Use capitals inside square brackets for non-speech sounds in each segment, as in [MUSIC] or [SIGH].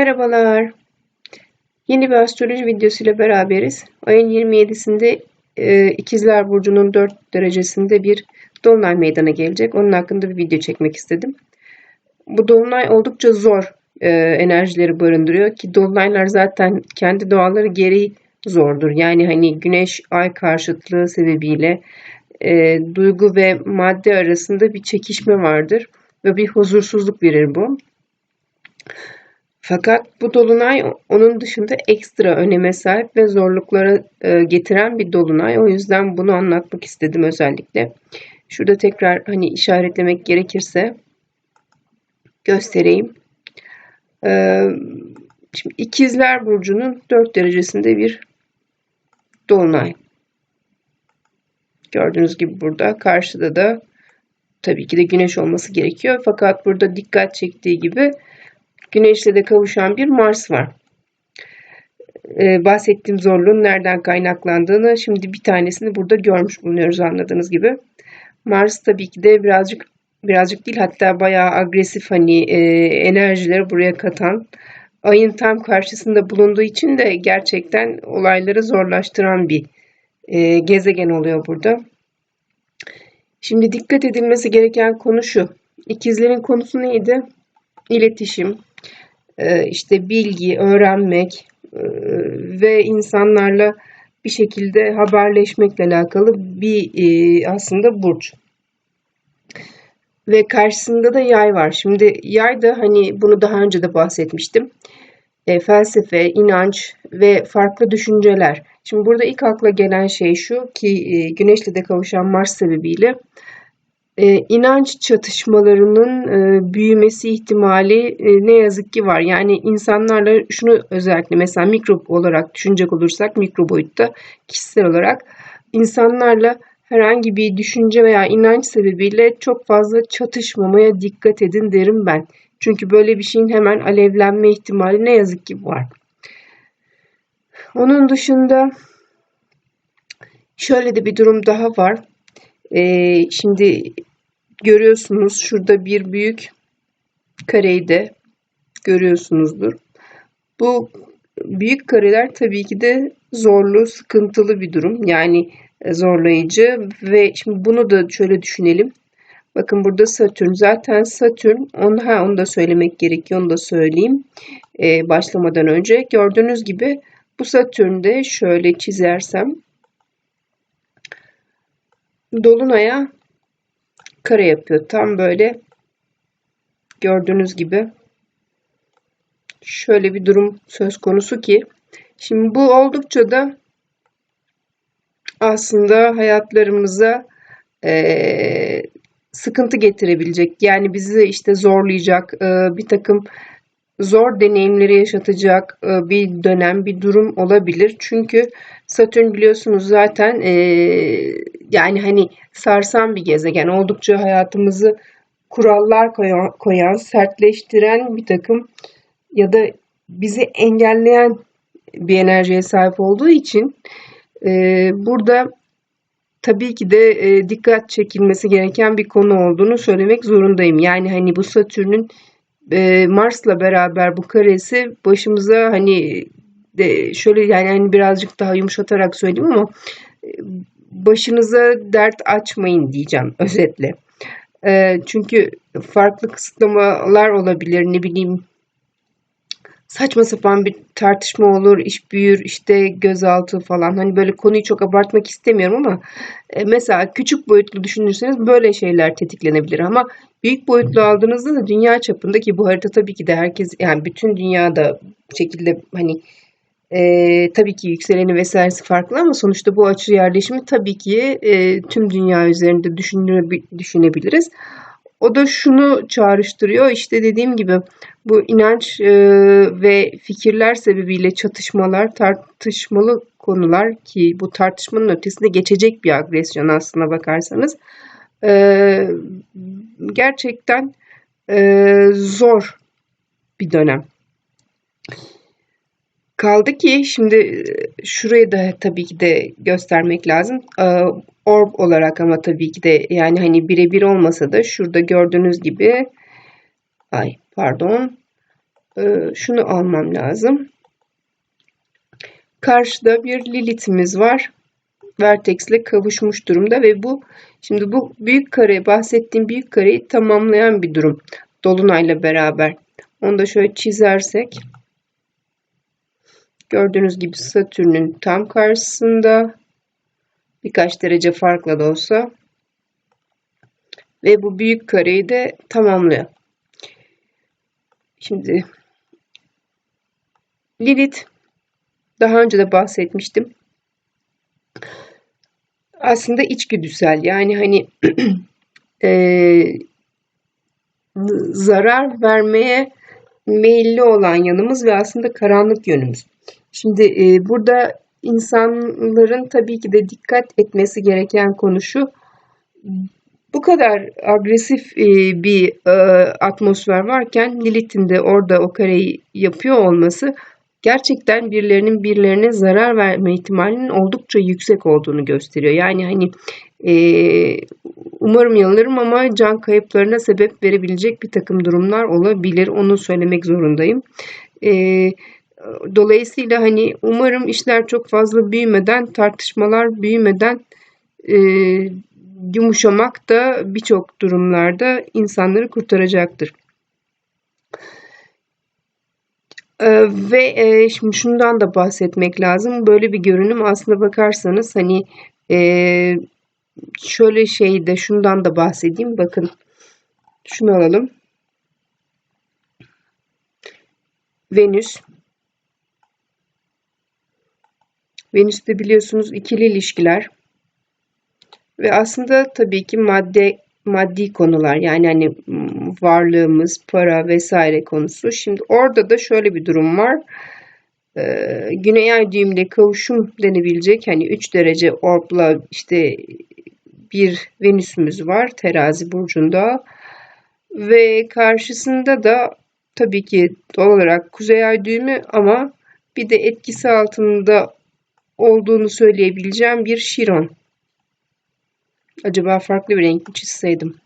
Merhabalar. Yeni bir astroloji videosuyla beraberiz. Ayın 27'sinde e, İkizler Burcu'nun 4 derecesinde bir dolunay meydana gelecek. Onun hakkında bir video çekmek istedim. Bu dolunay oldukça zor e, enerjileri barındırıyor ki dolunaylar zaten kendi doğaları gereği zordur. Yani hani güneş ay karşıtlığı sebebiyle e, duygu ve madde arasında bir çekişme vardır ve bir huzursuzluk verir bu. Fakat bu dolunay onun dışında ekstra öneme sahip ve zorluklara e, getiren bir dolunay. O yüzden bunu anlatmak istedim özellikle. Şurada tekrar hani işaretlemek gerekirse göstereyim. E, şimdi İkizler Burcu'nun 4 derecesinde bir dolunay. Gördüğünüz gibi burada karşıda da tabii ki de güneş olması gerekiyor. Fakat burada dikkat çektiği gibi Güneşle de kavuşan bir Mars var. Ee, bahsettiğim zorluğun nereden kaynaklandığını şimdi bir tanesini burada görmüş bulunuyoruz anladığınız gibi. Mars tabii ki de birazcık birazcık değil hatta bayağı agresif hani e, enerjileri buraya katan ayın tam karşısında bulunduğu için de gerçekten olayları zorlaştıran bir e, gezegen oluyor burada. Şimdi dikkat edilmesi gereken konu şu. İkizlerin konusu neydi? İletişim, işte bilgi, öğrenmek e, ve insanlarla bir şekilde haberleşmekle alakalı bir e, aslında burç. Ve karşısında da yay var. Şimdi yay da hani bunu daha önce de bahsetmiştim. E, felsefe, inanç ve farklı düşünceler. Şimdi burada ilk akla gelen şey şu ki e, Güneş'le de kavuşan Mars sebebiyle e, inanç çatışmalarının e, büyümesi ihtimali e, ne yazık ki var. Yani insanlarla şunu özellikle mesela mikro olarak düşünecek olursak mikro boyutta kişisel olarak insanlarla herhangi bir düşünce veya inanç sebebiyle çok fazla çatışmamaya dikkat edin derim ben. Çünkü böyle bir şeyin hemen alevlenme ihtimali ne yazık ki var. Onun dışında şöyle de bir durum daha var. Ee, şimdi görüyorsunuz şurada bir büyük kareyi de görüyorsunuzdur. Bu büyük kareler tabii ki de zorlu, sıkıntılı bir durum. Yani zorlayıcı ve şimdi bunu da şöyle düşünelim. Bakın burada Satürn. Zaten Satürn, onu, ha, onu da söylemek gerekiyor, onu da söyleyeyim ee, başlamadan önce. Gördüğünüz gibi bu Satürn'de şöyle çizersem Dolunay'a kare yapıyor. Tam böyle gördüğünüz gibi şöyle bir durum söz konusu ki şimdi bu oldukça da aslında hayatlarımıza e, sıkıntı getirebilecek. Yani bizi işte zorlayacak e, bir takım zor deneyimleri yaşatacak e, bir dönem, bir durum olabilir. Çünkü Satürn biliyorsunuz zaten e, yani hani sarsan bir gezegen. Oldukça hayatımızı kurallar koyan, sertleştiren bir takım ya da bizi engelleyen bir enerjiye sahip olduğu için e, burada tabii ki de dikkat çekilmesi gereken bir konu olduğunu söylemek zorundayım. Yani hani bu Satürn'ün e, Mars'la beraber bu karesi başımıza hani de şöyle yani hani birazcık daha yumuşatarak söyleyeyim ama e, başınıza dert açmayın diyeceğim özetle. E, çünkü farklı kısıtlamalar olabilir ne bileyim saçma sapan bir tartışma olur, iş büyür, işte gözaltı falan. Hani böyle konuyu çok abartmak istemiyorum ama e, mesela küçük boyutlu düşünürseniz böyle şeyler tetiklenebilir ama büyük boyutlu aldığınızda da dünya çapındaki bu harita tabii ki de herkes yani bütün dünyada şekilde hani e, tabii ki yükseleni vesairesi farklı ama sonuçta bu açı yerleşimi tabii ki e, tüm dünya üzerinde düşünebiliriz. O da şunu çağrıştırıyor işte dediğim gibi bu inanç e, ve fikirler sebebiyle çatışmalar, tartışmalı konular ki bu tartışmanın ötesinde geçecek bir agresyon aslına bakarsanız e, gerçekten e, zor bir dönem. Kaldı ki şimdi şurayı da tabii ki de göstermek lazım. Orb olarak ama tabii ki de yani hani birebir olmasa da şurada gördüğünüz gibi ay pardon e, şunu almam lazım. Karşıda bir Lilith'imiz var. Vertex ile kavuşmuş durumda ve bu şimdi bu büyük kare bahsettiğim büyük kareyi tamamlayan bir durum. Dolunayla beraber. Onu da şöyle çizersek gördüğünüz gibi Satürn'ün tam karşısında birkaç derece farkla da olsa ve bu büyük kareyi de tamamlıyor. Şimdi Lilith daha önce de bahsetmiştim. Aslında içgüdüsel yani hani [CLEARS THROAT] e, zarar vermeye meyilli olan yanımız ve aslında karanlık yönümüz. Şimdi e, burada insanların tabii ki de dikkat etmesi gereken konu şu. Bu kadar agresif e, bir e, atmosfer varken Lilith'in de orada o kareyi yapıyor olması gerçekten birilerinin birilerine zarar verme ihtimalinin oldukça yüksek olduğunu gösteriyor. Yani hani e, umarım yanılırım ama can kayıplarına sebep verebilecek bir takım durumlar olabilir. Onu söylemek zorundayım. E, dolayısıyla hani umarım işler çok fazla büyümeden, tartışmalar büyümeden e, yumuşamak da birçok durumlarda insanları kurtaracaktır. Ee, ve e, şimdi şundan da bahsetmek lazım. Böyle bir görünüm aslında bakarsanız hani e, şöyle şeyde şundan da bahsedeyim. Bakın şunu alalım. Venüs. Venüs'te biliyorsunuz ikili ilişkiler. Ve aslında tabii ki madde maddi konular yani hani varlığımız, para vesaire konusu. Şimdi orada da şöyle bir durum var. Ee, Güney ay düğümle kavuşum denebilecek hani 3 derece orbla işte bir Venüs'ümüz var terazi burcunda ve karşısında da tabii ki doğal olarak kuzey ay düğümü ama bir de etkisi altında olduğunu söyleyebileceğim bir Şiron. Acaba farklı bir renk mi çizseydim?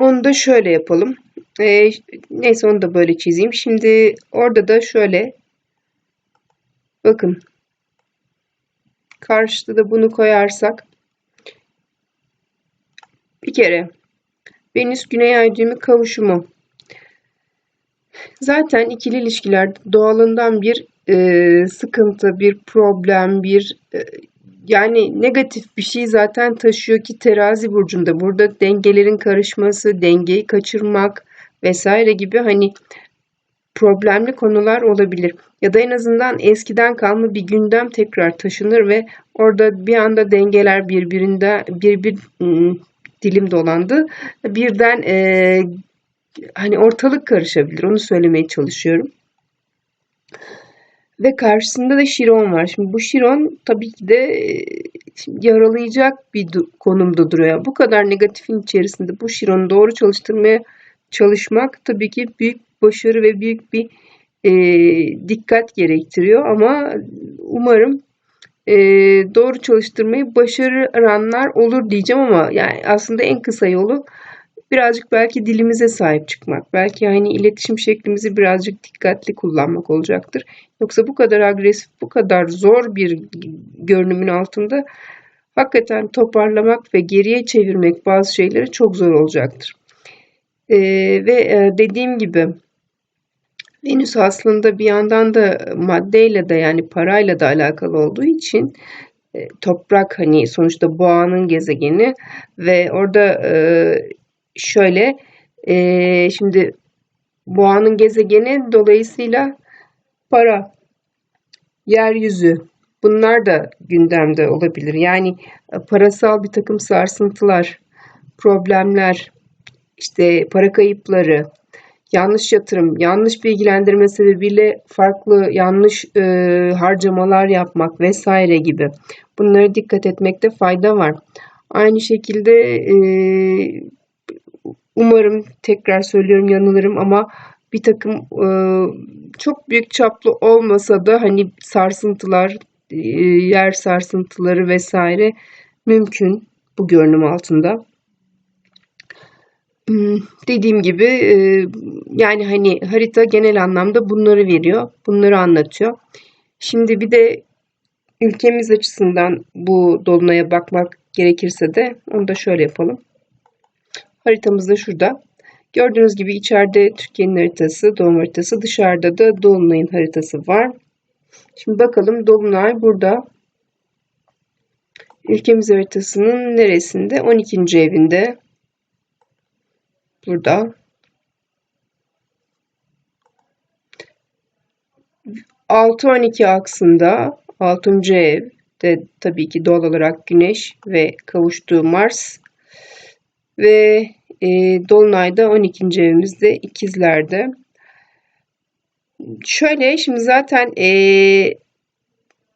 Onu da şöyle yapalım. Ee, neyse onu da böyle çizeyim. Şimdi orada da şöyle bakın karşıda da bunu koyarsak bir kere Venüs Güney Ay düğümü kavuşumu zaten ikili ilişkiler doğalından bir e, sıkıntı, bir problem, bir e, yani negatif bir şey zaten taşıyor ki terazi burcunda. Burada dengelerin karışması, dengeyi kaçırmak vesaire gibi hani problemli konular olabilir. Ya da en azından eskiden kalma bir gündem tekrar taşınır ve orada bir anda dengeler birbirinde bir bir hmm, dilim dolandı. Birden e, hani ortalık karışabilir. Onu söylemeye çalışıyorum. Ve karşısında da Şiron var. Şimdi bu Şiron tabii ki de e, yaralayacak bir konumda duruyor. Bu kadar negatifin içerisinde bu Şiron'u doğru çalıştırmaya çalışmak tabii ki büyük başarı ve büyük bir e, dikkat gerektiriyor. Ama umarım e, doğru çalıştırmayı başaranlar olur diyeceğim ama yani aslında en kısa yolu birazcık belki dilimize sahip çıkmak. Belki hani iletişim şeklimizi birazcık dikkatli kullanmak olacaktır. Yoksa bu kadar agresif, bu kadar zor bir görünümün altında hakikaten toparlamak ve geriye çevirmek bazı şeyleri çok zor olacaktır. Ee, ve e, dediğim gibi Venüs aslında bir yandan da maddeyle de yani parayla da alakalı olduğu için e, toprak hani sonuçta boğanın gezegeni ve orada e, şöyle e, şimdi boğanın gezegeni dolayısıyla para, yeryüzü bunlar da gündemde olabilir. Yani e, parasal bir takım sarsıntılar, problemler, işte para kayıpları, yanlış yatırım, yanlış bilgilendirme sebebiyle farklı yanlış e, harcamalar yapmak vesaire gibi. Bunlara dikkat etmekte fayda var. Aynı şekilde e, Umarım tekrar söylüyorum yanılırım ama bir takım e, çok büyük çaplı olmasa da hani sarsıntılar, e, yer sarsıntıları vesaire mümkün bu görünüm altında. Hmm, Dediğim gibi e, yani hani harita genel anlamda bunları veriyor, bunları anlatıyor. Şimdi bir de ülkemiz açısından bu dolunaya bakmak gerekirse de onu da şöyle yapalım. Haritamız da şurada. Gördüğünüz gibi içeride Türkiye'nin haritası, doğum haritası, dışarıda da dolunayın haritası var. Şimdi bakalım dolunay burada. Ülkemiz haritasının neresinde? 12. evinde. Burada. 6-12 aksında 6. evde tabii ki doğal olarak Güneş ve kavuştuğu Mars ve e, Dolunay'da 12. evimizde ikizlerde. Şöyle şimdi zaten e,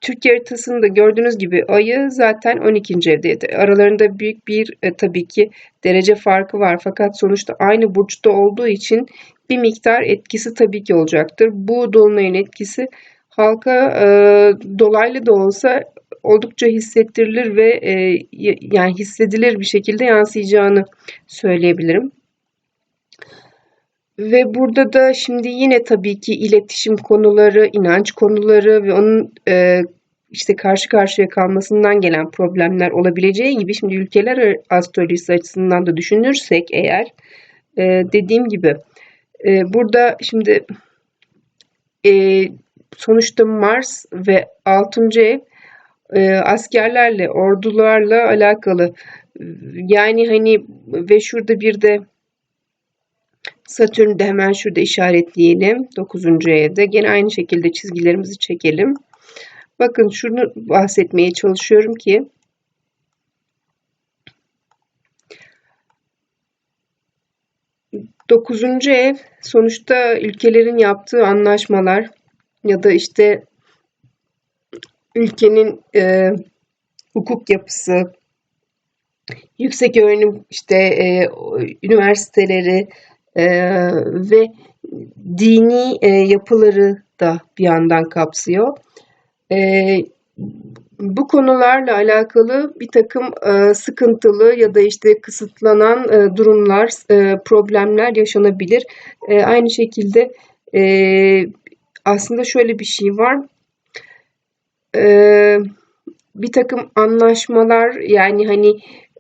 Türkiye haritasında gördüğünüz gibi ayı zaten 12. evde. Aralarında büyük bir e, tabii ki derece farkı var. Fakat sonuçta aynı burçta olduğu için bir miktar etkisi tabii ki olacaktır. Bu dolunayın etkisi halka e, dolaylı da olsa oldukça hissettirilir ve e, yani hissedilir bir şekilde yansıyacağını söyleyebilirim. Ve burada da şimdi yine tabii ki iletişim konuları, inanç konuları ve onun e, işte karşı karşıya kalmasından gelen problemler olabileceği gibi şimdi ülkeler astrolojisi açısından da düşünürsek eğer e, dediğim gibi e, burada şimdi e, sonuçta Mars ve 6. ev e, askerlerle, ordularla alakalı. Yani hani ve şurada bir de Satürn'ü de hemen şurada işaretleyelim. 9. evde. Gene aynı şekilde çizgilerimizi çekelim. Bakın şunu bahsetmeye çalışıyorum ki Dokuzuncu ev sonuçta ülkelerin yaptığı anlaşmalar ya da işte ülkenin e, hukuk yapısı, yüksek öğrenim işte e, üniversiteleri e, ve dini e, yapıları da bir yandan kapsıyor. E, bu konularla alakalı bir takım e, sıkıntılı ya da işte kısıtlanan e, durumlar, e, problemler yaşanabilir. E, aynı şekilde e, aslında şöyle bir şey var. Bir takım anlaşmalar yani hani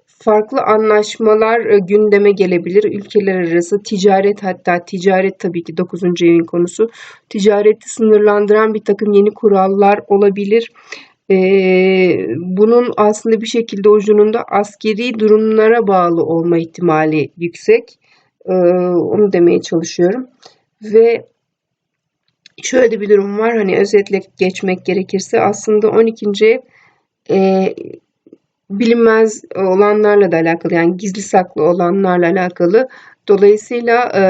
farklı anlaşmalar e, gündeme gelebilir. Ülkeler arası ticaret hatta ticaret tabii ki 9. evin konusu. Ticareti sınırlandıran bir takım yeni kurallar olabilir. Bunun aslında bir şekilde ucunun askeri durumlara bağlı olma ihtimali yüksek. Onu demeye çalışıyorum. Ve şöyle bir durum var. Hani özetle geçmek gerekirse aslında 12. ev e, bilinmez olanlarla da alakalı yani gizli saklı olanlarla alakalı. Dolayısıyla e,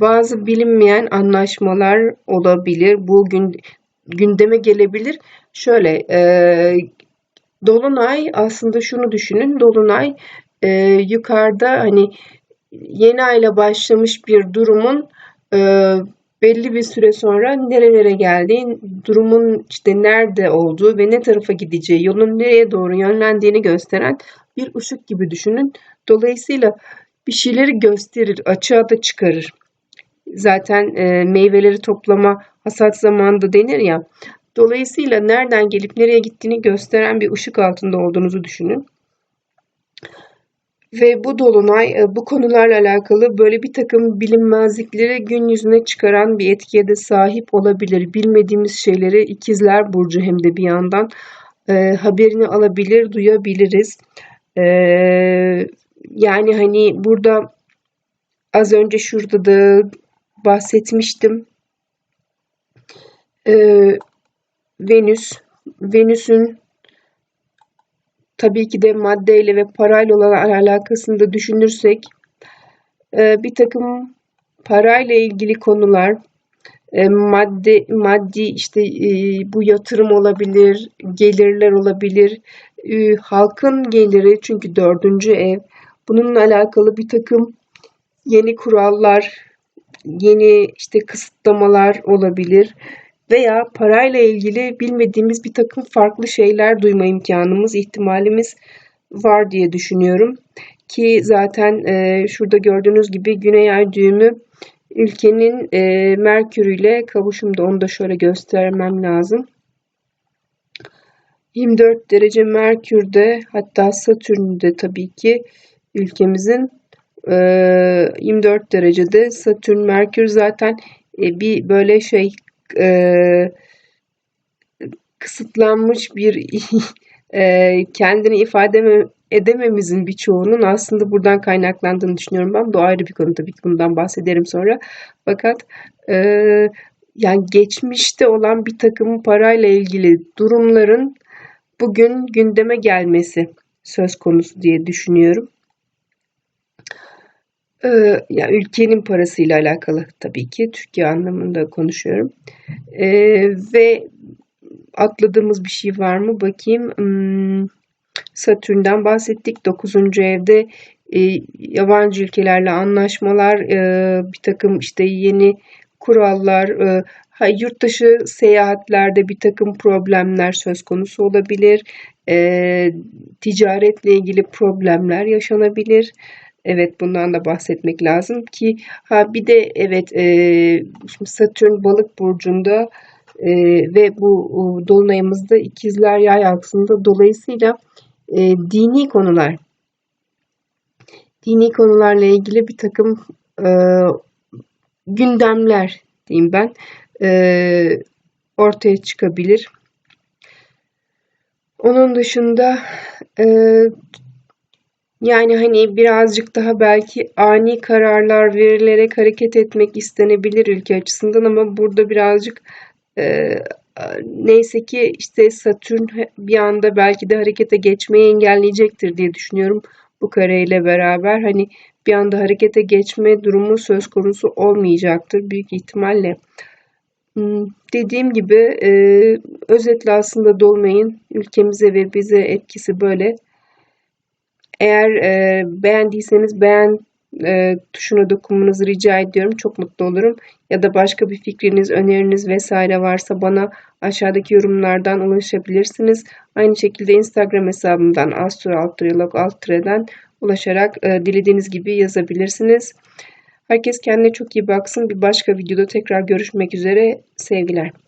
bazı bilinmeyen anlaşmalar olabilir. Bu gün gündeme gelebilir. Şöyle e, Dolunay aslında şunu düşünün. Dolunay e, yukarıda hani yeni ayla başlamış bir durumun e, belli bir süre sonra nerelere geldiği, durumun işte nerede olduğu ve ne tarafa gideceği, yolun nereye doğru yönlendiğini gösteren bir ışık gibi düşünün. Dolayısıyla bir şeyleri gösterir, açığa da çıkarır. Zaten e, meyveleri toplama hasat zamanında denir ya. Dolayısıyla nereden gelip nereye gittiğini gösteren bir ışık altında olduğunuzu düşünün. Ve bu dolunay e, bu konularla alakalı böyle bir takım bilinmezlikleri gün yüzüne çıkaran bir etkiye de sahip olabilir. Bilmediğimiz şeyleri ikizler burcu hem de bir yandan e, haberini alabilir, duyabiliriz. E, yani hani burada az önce şurada da bahsetmiştim. E, Venüs, Venüs'ün tabii ki de maddeyle ve parayla olan alakasını da düşünürsek e, bir takım parayla ilgili konular e, madde maddi işte e, bu yatırım olabilir, gelirler olabilir, halkın geliri çünkü dördüncü ev. Bununla alakalı bir takım yeni kurallar, yeni işte kısıtlamalar olabilir veya parayla ilgili bilmediğimiz bir takım farklı şeyler duyma imkanımız, ihtimalimiz var diye düşünüyorum. ki zaten e, şurada gördüğünüz gibi Güney Ay düğümü ülkenin e, Merkür ile kavuşumda onu da şöyle göstermem lazım. 24 derece Merkür'de hatta Satürn'de tabii ki ülkemizin 24 derecede Satürn Merkür zaten bir böyle şey kısıtlanmış bir [LAUGHS] kendini ifade edememizin birçoğunun aslında buradan kaynaklandığını düşünüyorum ben. Bu ayrı bir konu tabii ki bundan bahsederim sonra. Fakat e, yani geçmişte olan bir takım parayla ilgili durumların bugün gündeme gelmesi söz konusu diye düşünüyorum. Ee, ya ülkenin parasıyla alakalı tabii ki Türkiye anlamında konuşuyorum. Ee, ve atladığımız bir şey var mı? Bakayım. Hmm, Satürn'den bahsettik. 9. evde e, yabancı ülkelerle anlaşmalar, e, bir takım işte yeni kurallar, e, ha, yurt dışı seyahatlerde bir takım problemler söz konusu olabilir. E, ticaretle ilgili problemler yaşanabilir. Evet bundan da bahsetmek lazım ki ha bir de evet e, Satürn balık burcunda e, ve bu dolunayımızda ikizler yay aksında dolayısıyla e, dini konular dini konularla ilgili bir takım e, gündemler diyeyim ben e, ortaya çıkabilir. Onun dışında e, yani hani birazcık daha belki ani kararlar verilerek hareket etmek istenebilir ülke açısından ama burada birazcık e, neyse ki işte Satürn bir anda belki de harekete geçmeyi engelleyecektir diye düşünüyorum bu kareyle beraber. Hani bir anda harekete geçme durumu söz konusu olmayacaktır büyük ihtimalle. Hmm, dediğim gibi e, özetle aslında dolmayın ülkemize ve bize etkisi böyle. Eğer e, beğendiyseniz beğen e, tuşuna dokunmanızı rica ediyorum. Çok mutlu olurum. Ya da başka bir fikriniz, öneriniz vesaire varsa bana aşağıdaki yorumlardan ulaşabilirsiniz. Aynı şekilde Instagram hesabımdan astro.altrelog.altreden ulaşarak e, dilediğiniz gibi yazabilirsiniz. Herkes kendine çok iyi baksın. Bir başka videoda tekrar görüşmek üzere. Sevgiler.